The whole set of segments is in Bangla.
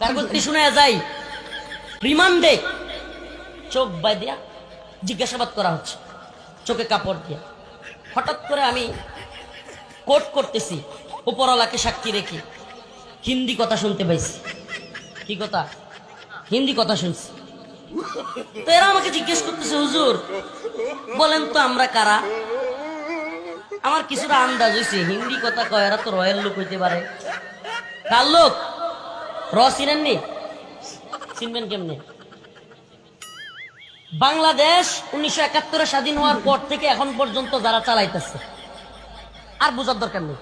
কারগতি শুনে যাই। রিমান্ডে চোখ বাইদিয়া জিজ্ঞাসাবাদ করা হচ্ছে, চোখে কাপড় দিয়া। হঠাৎ করে আমি কোট করতেছি, উপরওয়ালাকে সাক্ষী রেখে। হিন্দি কথা শুনতে পাইছি। কি কথা? হিন্দি কথা শুনছি। তো এরা আমাকে জিজ্ঞেস করতেছে, হুজুর, বলেন তো আমরা কারা? আমার কিছুটা আন্দাজ হয়েছে হিন্দি কথা কয়, এরা তো রয়্যাল লোক হইতে পারে। কার লোক? র চিনেননি চিনবেন কেমনে? বাংলাদেশ উনিশশো একাত্তরে স্বাধীন হওয়ার পর থেকে এখন পর্যন্ত যারা চালাইতেছে, আর বোঝার দরকার নেই।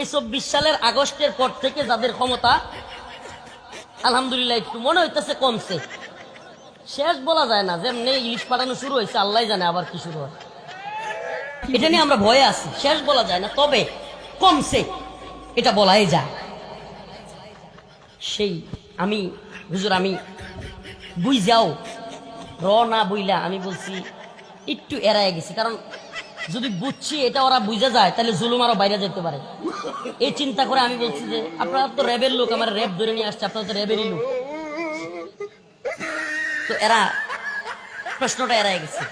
এই চব্বিশ সালের আগস্টের পর থেকে যাদের ক্ষমতা, আলহামদুলিল্লাহ একটু মনে হইতেছে কমছে। শেষ বলা যায় না, যেমনি ইলিশ পাঠানো শুরু হয়েছে আল্লাহ জানে আবার কি শুরু হয়। এটা নিয়ে আমরা ভয়ে আছি, শেষ বলা যায় না, তবে কমছে, এটা বলাই যায়। সেই, আমি, হুজুর, আমি বুই যাও র না বইলা, আমি বলছি, একটু এড়ায় গেছি, কারণ যদি বুঝছি এটা ওরা বুঝে যায়, তাহলে জুলুম আরও বাইরে যেতে পারে। এই চিন্তা করে আমি বলছি যে, আপনারা তো র্যাবের লোক, আমার র্যাব ধরে নিয়ে আসছে, আপনারা তো র্যাবেরই লোক। তো এরা প্রশ্নটা এড়ায় গেছে।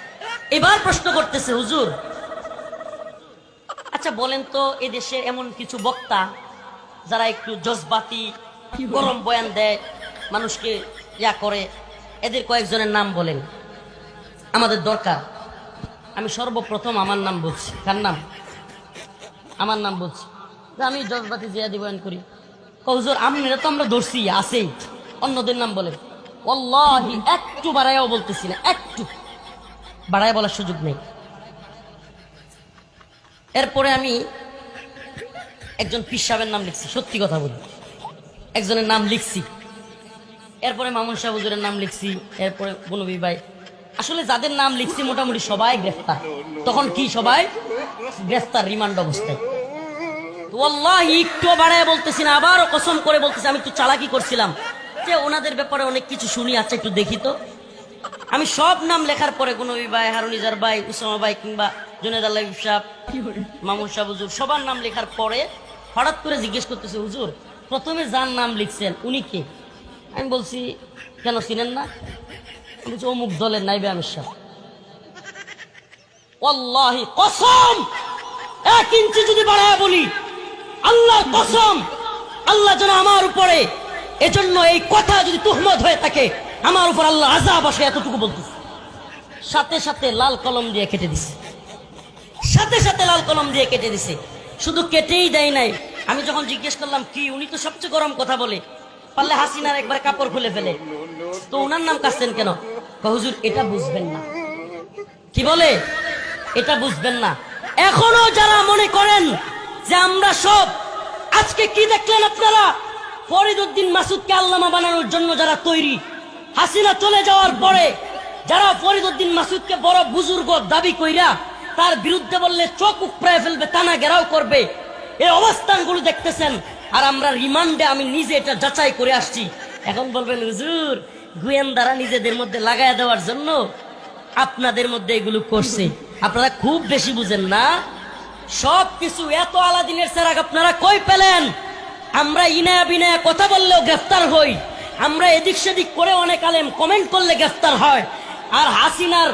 এবার প্রশ্ন করতেছে, হুজুর আচ্ছা বলেন তো এ দেশে এমন কিছু বক্তা যারা একটু জজবাতি গরম বয়ান দেয়, মানুষকে ইয়া করে। এদের কয়েকজনের নাম বলেন। আমাদের দরকার। আমি সর্বপ্রথম আমার নাম বলছি। কার নাম? আমার নাম বলছি। আমি জজবাতি জিয়াদি বয়ান করি। কৌজোর আমরা তো আমরা ধরছি, আছেই। অন্যদের নাম বলেন। অল্লাহি একটু বাড়াইয়াও বলতেছি না, একটু। বাড়ায় বলার সুযোগ নেই। এরপরে আমি একজন পীর সাহেবের নাম লিখছি। সত্যি কথা বলি। একজনের নাম লিখছি। এরপরে মামুন শাহ হুজুরের নাম লিখছি, এরপরে বনবী ভাই। আসলে যাদের নাম লিখছি মোটামুটি সবাই গ্রেফতার। তখন কি সবাই? গ্রেফতার রিমান্ড অবস্থায়। চালাকি করছিলাম। যে ওনাদের ব্যাপারে অনেক কিছু শুনি আচ্ছা একটু আমি সব নাম লেখার পরে ভাই হারুনিজার ভাই, উসামা ভাই কিংবা সবার নাম লেখার পরে হঠাৎ করে জিজ্ঞেস করতেছে, হুজুর প্রথমে যার নাম লিখছেন, উনি কে? আমি বলছি, কেন চিনেন না? আমি বলছি, অমুক দলের নাইবে আমির শাহ। ওয়াল্লাহি, কসম! এক ইঞ্চি যদি বাড়ায় বলি, আল্লাহর কসম! আল্লাহ যেন আমার উপরে, এজন্য এই কথা যদি তুহমত হয়ে থাকে, আমার উপর আল্লাহ আজাব আসে এতটুকু বলতেছে। সাথে সাথে লাল কলম দিয়ে কেটে দিছে। সাথে সাথে লাল কলম দিয়ে কেটে দিছে। শুধু কেটেই দেয় নাই আমি যখন জিজ্ঞেস করলাম, কি উনি তো সবচেয়ে গরম কথা বলে? পারলে হাসিনার একবার কাপড় খুলে ফেলে। তো উনার নাম কাছেন কেন? হুজুর, এটা বুঝবেন না। কি বলে? এটা বুঝবেন না। এখনও যারা মনে করেন যে আমরা সব, আজকে কি দেখলেন আপনারা? ফরিদুদ্দিন মাসুদকে আল্লামা বানানোর জন্য যারা তৈরি, হাসিনা চলে যাওয়ার পরে যারা ফরিদুদ্দিন মাসুদকে বড় বুজুর্গ দাবি কইরা তার বিরুদ্ধে বললে চোখ উপড়ায় ফেলবে, টানা ঘেরাও করবে এই অবস্থানগুলো দেখতেছেন। আর আমরা রিমান্ডে আমি নিজে এটা যাচাই করে আসছি। এখন বলবেন, হুজুর, গোয়েন্দারা নিজেদের মধ্যে লাগায় দেওয়ার জন্য আপনাদের মধ্যে এগুলো করছে। আপনারা খুব বেশি বুঝেন না। সব কিছু এত আলাদিনের সেরাক আপনারা কই পেলেন? আমরা ইনায়া বিনায়া কথা বললেও গ্রেফতার হই। আমরা এদিক সেদিক করে অনেক আলেম কমেন্ট করলে গ্রেফতার হয়। আর হাসিনার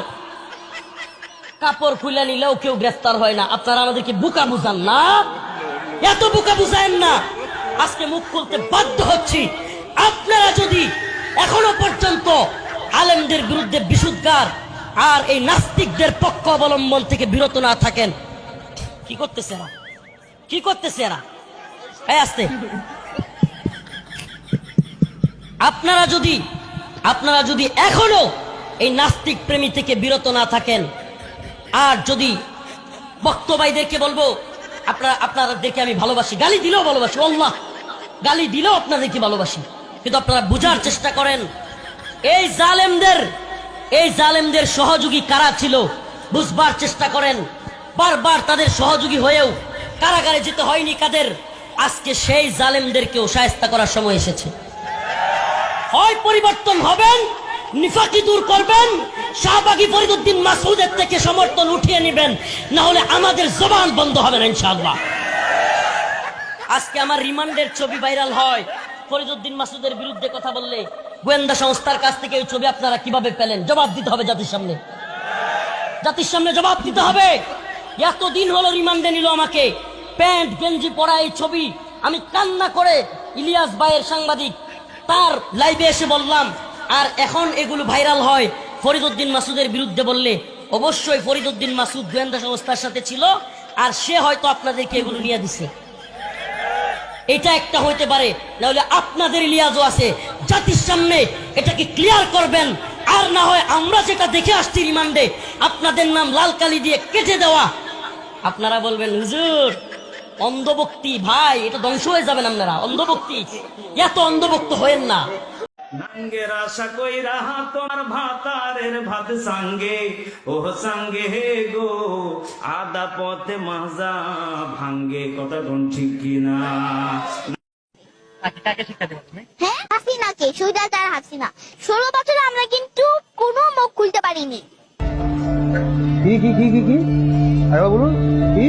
কাপড় খুলে নিলেও কেউ গ্রেফতার হয় না। আপনারা আমাদেরকে বুকা বুঝান না। এত বুকা বুঝায়েন না। আজকে মুখ খুলতে বাধ্য হচ্ছি। আপনারা যদি এখনও পর্যন্ত আলেমদের বিরুদ্ধে বিশুদ্ধার আর এই নাস্তিকদের পক্ষ অবলম্বন থেকে বিরত না থাকেন, কি করতেছে এরা? কি করতেছে এরা? এই আসতে। আপনারা যদি আপনারা যদি এখনও এই নাস্তিক প্রেমী থেকে বিরত না থাকেন, আর যদি বক্তবাইদেরকে বলব আপনারা আপনারা দেখে আমি ভালোবাসি। গালি দিলেও ভালোবাসি, আল্লাহ। গালি দিলেও আপনাদেরকে ভালোবাসি। কিন্তু আপনারা বুঝার চেষ্টা করেন, এই জালেমদের এই জালেমদের সহযোগী কারা ছিল, বুঝবার চেষ্টা করেন। বারবার তাদের সহযোগী হয়েও কারাগারে যেতে হয়নি কাদের। আজকে সেই জালেমদেরকেও সায়স্তা করার সময় এসেছে। হয় পরিবর্তন হবেন নিফাকি দূর করবেন, শাহবাগি ফরিদুদ্দিন মাসুদের থেকে সমর্থন উঠিয়ে নেবেন না হলে আমাদের জবান বন্ধ হবে না ইনশাআল্লাহ। আজকে আমার রিমান্ডের ছবি ভাইরাল হয়। ফরিদুদ্দিন মাসুদের বিরুদ্ধে কথা বললে গোয়েন্দা সংস্থার কাছ থেকে এই ছবি আপনারা কীভাবে পেলেন? জবাব দিতে হবে জাতির সামনে। জাতির সামনে জবাব দিতে হবে। এতদিন হলো রিমান্ডে নিল আমাকে। প্যান্ট, গেঞ্জি পরা এই ছবি। আমি কান্না করে ইলিয়াস ভাইয়ের সাংবাদিক, তার লাইভে এসে বললাম আর এখন এগুলো ভাইরাল হয়। ফরিদুদ্দিন মাসুদের বিরুদ্ধে বললে, অবশ্যই ফরিদুদ্দিন মাসুদ গোয়েন্দা সংস্থার সাথে ছিল, আর সে হয়তো আপনাদেরকে এগুলো নিয়ে দিছে। এটা একটা হইতে পারে, নাহলে আপনাদের লিয়াজও আছে। জাতির সামনে এটাকে ক্লিয়ার করবেন, আর না হয় আমরা যেটা দেখে আসছি রিমান্ডে, আপনাদের নাম লাল কালি দিয়ে কেটে দেওয়া। আপনারা বলবেন, হুজুর, অন্ধভক্তি, ভাই, এটা ধ্বংস হয়ে যাবেন আপনারা, অন্ধভক্তি। এত অন্ধভক্ত হয়েন না। নাঙ্গের আশা কইরা তোমার ভাতারের ভাত সাঙ্গে। ও সাঙ্গে হে গো আদা পথে মাজা ভাঙ্গে। কথা কোন ঠিক কিনা? হ্যাঁ হাসিনাকে হাসিনা। ষোলো বছর আমরা কিন্তু কোনো মুখ খুলতে পারিনি। কি কি কি কি বলুন কি?